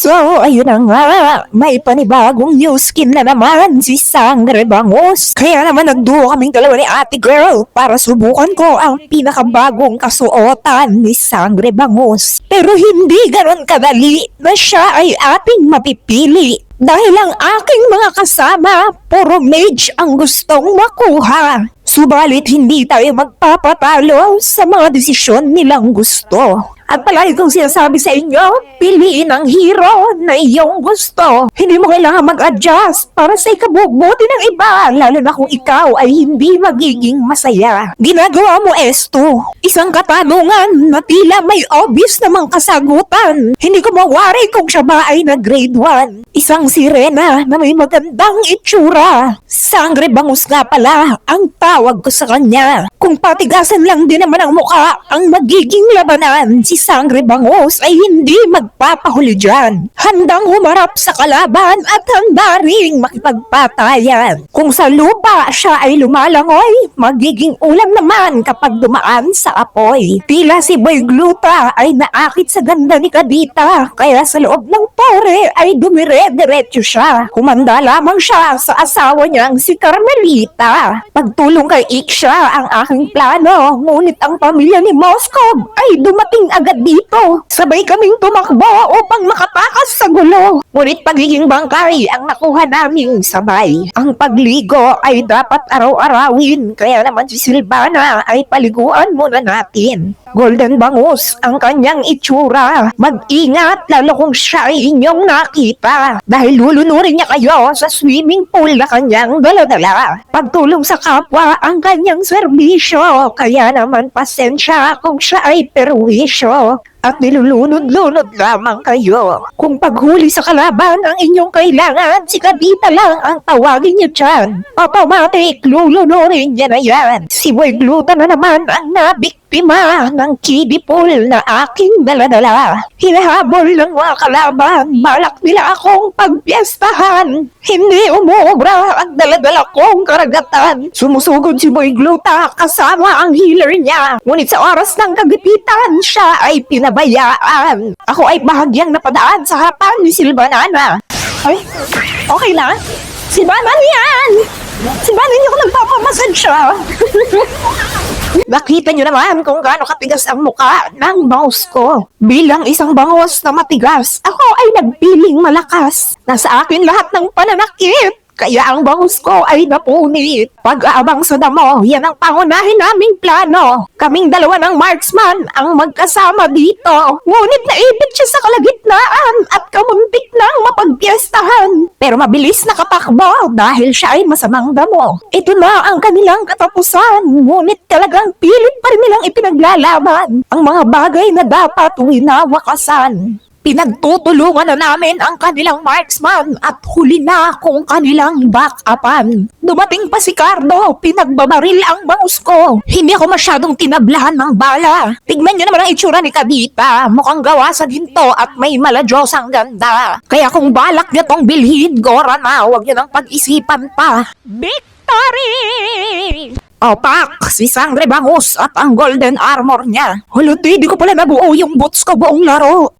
So, ayun na nga, may panibagong new skin na naman si Sangre Bangus. Kaya naman nagduo kaming dalawa ni ate girl para subukan ko ang pinakabagong kasuotan ni Sangre Bangus. Pero hindi ganon kadali na siya ay ating mapipili. Dahil ang aking mga kasama, puro mage ang gustong makuha. Subalit hindi tayo magpapatalo sa mga desisyon nilang gusto. At palagi kong sinasabi sa inyo, piliin ang hero na iyong gusto. Hindi mo kailangan mag-adjust para sa ikabubuti ng iba, lalo na kung ikaw ay hindi magiging masaya. Ginagawa mo esto, isang katanungan na tila may obvious namang kasagutan. Hindi ko mawari kung siya ba ay na grade 1. Isang sirena na may magandang itsura. Sangre bangus nga pala ang tawag ko sa kanya. Kung patigasan lang din naman ang mukha ang magiging labanan, si Sangre Bangus ay hindi magpapahuli dyan. Handang humarap sa kalaban at handa ring makipagpatayan. Kung sa lupa siya ay lumalangoy, magiging ulam naman kapag dumaan sa apoy. Tila si Boy Gluta ay naakit sa ganda ni Kadita, kaya sa loob ng tore ay dumire-diretso siya. Kumanda lamang siya sa asawa niyang si Carmelita. Pagtulong kay Iksha ang aking plano, ngunit ang pamilya ni Moskov ay dumating agad dito. Sabay kaming tumakbo upang makatakas sa gulo. Ngunit pagiging bangkay ang nakuha naming sabay. Ang pagligo ay dapat araw-arawin, kaya naman si Silvana ay paliguan muna natin. Golden bangus ang kanyang itsura. Mag-ingat lalo kung siya ay inyong nakita. Dahil lulunurin niya kayo sa swimming pool na kanyang dala-dala. Pagtulong sa kapwa ang kanyang serbisyo. Kaya naman pasensya kung siya ay perwisyo. At nilulunod-lunod lamang kayo. Kung paghuli sa kalaban ang inyong kailangan, si Kadita lang ang tawagin niyo dyan. Automatic, lulunurin niya na yan. Si Boy Gluta na naman ang nabiktima ng kiddie na aking daladala. Hinahabol ng mga kalaban, balak nila akong pagpiestahan. Hindi umubra ang daladala kong karagatan. Sumusugod si Boy Gluta kasama ang healer niya. Ngunit sa oras ng kagipitan, siya ay pinabayaan. Ako ay bahagyang napadaan sa harapan ni Silvanana. Ay, okay lang? Silvana yan! Silvana, hindi ako nagpapamasad siya. Nakita niyo naman kung gaano katigas ang mukha ng mouse ko. Bilang isang bangos na matigas, ako ay nagpiling malakas. Nasa akin lahat ng pananakit. Kaya ang bangus ko ay napunit. Pag-aabang sa damo, yan ang pangunahin naming plano. Kaming dalawa ng marksman ang magkasama dito. Ngunit naibig siya sa kalagitnaan at kamuntik nang mapagpiestahan. Pero mabilis nakatakbo dahil siya ay masamang damo. Ito na ang kanilang katapusan. Ngunit talagang pilit pa rin nilang ipinaglalaban ang mga bagay na dapat winawakasan. Pinagtutulungan na namin ang kanilang marksman at huli na kung kanilang back-upan. Dumating pa si Cardo, pinagbabaril ang bangus ko. Hindi ako masyadong tinablahan ng bala. Tignan niyo naman ang itsura ni Kadita. Mukhang gawa sa ginto at may maladyosang ganda. Kaya kung balak niya tong bilhin, Gora na, huwag niyo nang pag-isipan pa. Victory! Opak, si Sangre Bangus at ang golden armor niya. Huluti, di ko pala nabuo yung boots ko buong laro.